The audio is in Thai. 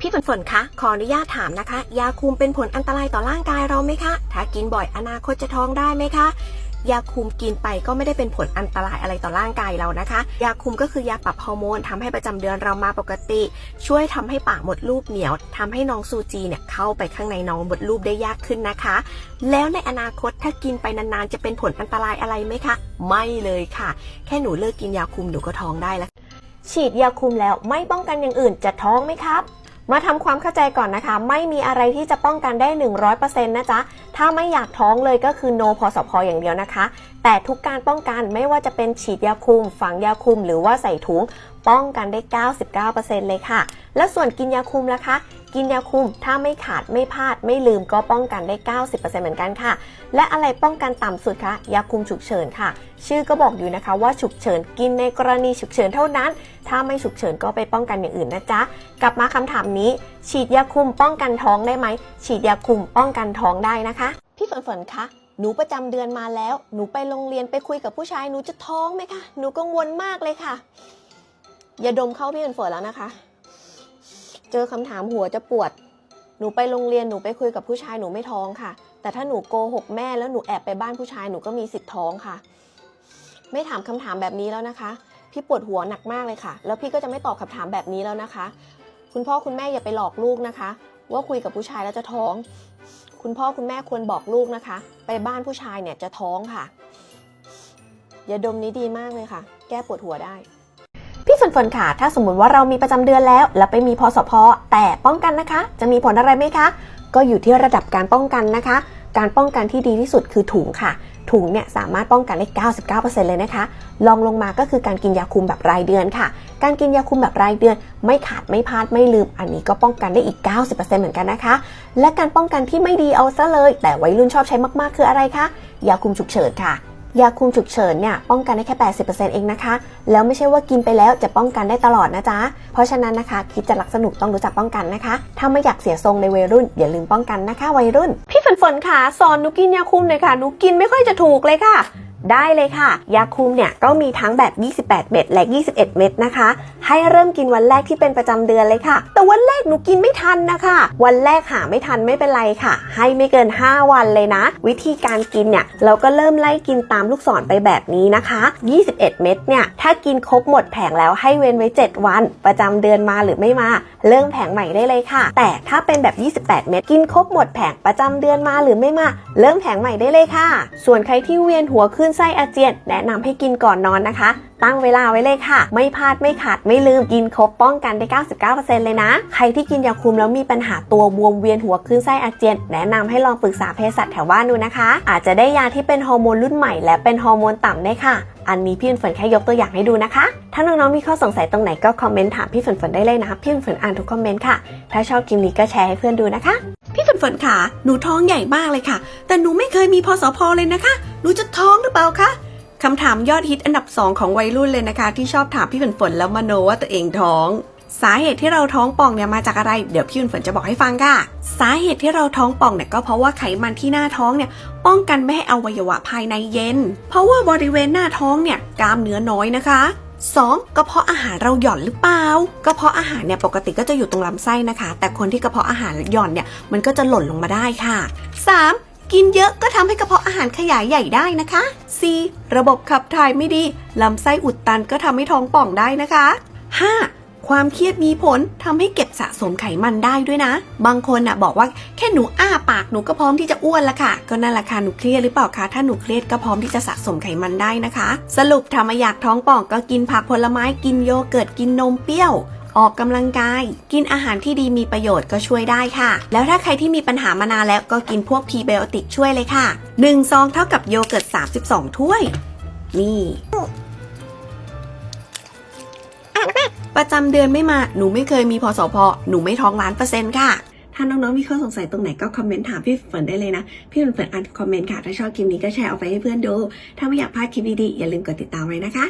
พี่ฝนฝนคะขออนุญาตถามนะคะ ยาคุมเป็นผลอันตรายต่อร่างกายเราไหมคะ ถ้ากินบ่อยอนาคตจะท้องได้ไหมคะ ยาคุมกินไปก็ไม่ได้เป็นผลอันตรายอะไรต่อร่างกายเรานะคะ ยาคุมก็คือยาปรับฮอร์โมนทำให้ประจำเดือนเรามาปกติ ช่วยทำให้ปากหมดลูกเหนียวทำให้น้องซูจีเนี่ยเข้าไปข้างในน้องหมดลูกได้ยากขึ้นนะคะ แล้วในอนาคตถ้ากินไปนานๆจะเป็นผลอันตรายอะไรไหมคะ ไม่เลยค่ะ แค่หนูเลิกกินยาคุมหนูก็ท้องได้แล้ว ฉีดยาคุมแล้วไม่ป้องกันอย่างอื่นจะท้องไหมครับ มาทำความเข้าใจก่อนนะคะ ไม่มีอะไรที่จะป้องกันได้ 100%นะจ๊ะ ถ้าไม่อยากท้องเลยก็คือ no พอสพอย่างเดียวนะคะ แต่ทุกการป้องกันไม่ว่าจะเป็นฉีดยาคุม ฝังยาคุม หรือว่าใส่ถุงป้องกันได้ 99%เลยค่ะ แล้วส่วนกินยาคุมล่ะคะ กินยาคุม ถ้าไม่ขาดไม่พลาดไม่ลืมก็ป้องกันได้ 90%เหมือนกันค่ะ และอะไรป้องกันต่ำสุดคะยาคุมฉุกเฉินค่ะ ชื่อก็บอกอยู่นะคะว่าฉุกเฉินกินในกรณีฉุกเฉินเท่านั้น ถ้าไม่ฉุกเฉินก็ไปป้องกันอย่างอื่นนะจ๊ะ กลับมาคำถามนี้ ฉีดยาคุมป้องกันท้องได้ไหม ฉีดยาคุมป้องกันท้องได้นะคะ พี่ฝนฝนคะหนูประจำเดือนมาแล้ว หนูไปโรงเรียนไปคุยกับผู้ชาย หนูจะท้องไหมคะ หนูกังวลมากเลยค่ะ อย่าดมเข้าพี่ฝนฝนแล้วนะคะ เจอคำถามหัวจะปวด หนูไปโรงเรียนหนูไปคุยกับผู้ชายหนูไม่ท้องค่ะ แต่ถ้าหนูโกหกแม่แล้วหนูแอบไปบ้านผู้ชายหนูก็มีสิทธิ์ท้องค่ะ ไม่ถามคำถามแบบนี้แล้วนะคะ พี่ปวดหัวหนักมากเลยค่ะ แล้วพี่ก็จะไม่ตอบคำถามแบบนี้แล้วนะคะ คุณพ่อคุณแม่อย่าไปหลอกลูกนะคะ ว่าคุยกับผู้ชายแล้วจะท้อง คุณพ่อคุณแม่ควรบอกลูกนะคะ ไปบ้านผู้ชายเนี่ยจะท้องค่ะอย่าดมนี้ดีมากเลยค่ะ แก้ปวดหัวได้ ฝนฝนค่ะ ถ้าสมมติว่าเรามีประจำเดือนแล้ว แล้วไปมีพอสพแต่ป้องกันนะคะ จะมีผลอะไรไหมคะ ก็อยู่ที่ระดับการป้องกันนะคะ การป้องกันที่ดีที่สุดคือถุงค่ะ ถุงเนี่ยสามารถป้องกันได้ 99%เลยนะคะลองลงมาก็คือการกินยาคุมแบบรายเดือนค่ะ การกินยาคุมแบบรายเดือน ไม่ขาดไม่พลาดไม่ลืม อันนี้ก็ป้องกันได้อีก 90%เหมือนกันนะคะ และการป้องกันที่ไม่ดีเอาซะเลย แต่วัยรุ่นชอบใช้มากๆคืออะไรคะยาคุมฉุกเฉินค่ะ ยาคุมฉุกเฉินเนี่ยป้องกันได้แค่ 80%เองนะคะ แล้วไม่ใช่ว่ากินไปแล้วจะป้องกันได้ตลอดนะจ๊ะ เพราะฉะนั้นนะคะ คิดจะรักสนุกต้องรู้จักป้องกันนะคะ ถ้าไม่อยากเสียทรงในวัยรุ่น อย่าลืมป้องกันนะคะ วัยรุ่น พี่ฝนฝนค่ะสอนหนูกินยาคุมหน่อยค่ะหนูกินไม่ค่อยจะถูกเลยค่ะได้เลยค่ะ ยาคุมเนี่ยก็มีทั้งแบบ 28 เม็ดและ 21 เม็ดนะคะ ให้เริ่มกินวันแรกที่เป็นประจำเดือนเลยค่ะ แต่วันแรกหนูกินไม่ทันนะคะ วันแรกหาไม่ทันไม่เป็นไรค่ะ ให้ไม่เกิน 5 วันเลยนะ วิธีการกินเนี่ยเราก็เริ่มไล่กินตามลูกศรไปแบบนี้นะคะ 21 เม็ดเนี่ยถ้ากินครบหมดแผงแล้วให้เว้นไว้ 7 วัน ประจำเดือนมาหรือไม่มา เริ่มแผงใหม่ได้เลยค่ะ แต่ถ้าเป็นแบบ 28 เม็ดกินครบหมดแผงประจำเดือนมาหรือไม่มา เริ่มแผงใหม่ได้เลยค่ะ ส่วนใครที่เวียนหัวขึ้นไส้อาเจียน แนะนำให้กินก่อนนอนนะคะ ตั้งเวลาไว้เลยค่ะ ไม่พลาดไม่ขาดไม่ลืมกินครบป้องกันได้ 99%เลยนะ ใครที่กินยาคุมแล้วมีปัญหาตัวบวมเวียนหัวขึ้นไส้อาเจียน แนะนำให้ลองปรึกษาเภสัชแถวบ้านดูนะคะ อาจจะได้ยาที่เป็นฮอร์โมนรุ่นใหม่และเป็นฮอร์โมนต่ำได้ค่ะ อันนี้พี่ฝนแค่ยกตัวอย่างให้ดูนะคะ ถ้าน้องๆมีข้อสงสัยตรงไหนก็คอมเมนต์ถามพี่ฝนฝนได้เลยนะคะพี่ฝนฝนอ่านทุกคอมเมนต์ค่ะ ถ้าชอบคลิปนี้ก็แชร์ให้เพื่อนดูนะคะ พี่ฝนฝนค่ะ หนูท้องใหญ่มากเลยค่ะ แต่หนูไม่เคยมีพอสพเลยนะคะ หนูจะท้องหรือเปล่าคะ คำถามยอดฮิตอันดับ 2 ของวัยรุ่นเลยนะคะ ที่ชอบถามพี่ฝนฝนแล้วมโนว่าตัวเองท้อง สาเหตุที่เราท้องป่องเนี่ยมาจากอะไร เดี๋ยวพี่ฝนฝนจะบอกให้ฟังค่ะ สาเหตุที่เราท้องป่องเนี่ยก็เพราะว่าไขมันที่หน้าท้องเนี่ยป้องกันไม่ให้อวัยวะภายในเย็น เพราะว่าบริเวณหน้าท้องเนี่ยกล้ามเนื้อน้อยนะคะ 2. กระเพาะอาหารเราหย่อนหรือเปล่ากระเพาะอาหารเนี่ยปกติก็จะอยู่ตรงลำไส้นะคะ แต่คนที่กระเพาะอาหารหย่อนเนี่ยมันก็จะหล่นลงมาได้ค่ะ 3. กินเยอะก็ทำให้กระเพาะอาหารขยายใหญ่ได้นะคะ 4. ระบบขับถ่ายไม่ดีลำไส้อุดตันก็ทำให้ท้องป่องได้นะคะ 5. ความเครียดมีผลทำให้เก็บสะสมไขมันได้ด้วยนะ บางคนน่ะบอกว่าแค่หนูอ้าปากหนูก็พร้อมที่จะอ้วนละค่ะ ก็นั่นแหละค่ะหนูเครียดหรือเปล่าคะถ้าหนูเครียดก็พร้อมที่จะสะสมไขมันได้นะคะ สรุปทำไมาอยากท้องป่องก็กินผักผลไม้กินโยเกิร์ตกินนมเปรี้ยว ออกกำลังกาย กินอาหารที่ดีมีประโยชน์ก็ช่วยได้ค่ะ แล้วถ้าใครที่มีปัญหามานานแล้วก็กินพวกพรีไบโอติกช่วยเลยค่ะ1ซองเท่ากับโยเกิร์ต 32 ถ้วย นี่ประจำเดือนไม่มา หนูไม่เคยมีพอสพหนูไม่ท้องล้านเปอร์เซ็นต์ค่ะ ถ้าน้องๆมีข้อสงสัยตรงไหนก็คอมเมนต์ถามพี่ฝนได้เลยนะ พี่ฝนฝนอ่านคอมเมนต์ค่ะ ถ้าชอบคลิปนี้ก็แชร์ออกไปให้เพื่อนดู ถ้าไม่อยากพลาดคลิปดีๆ อย่าลืมกดติดตามไว้นะคะ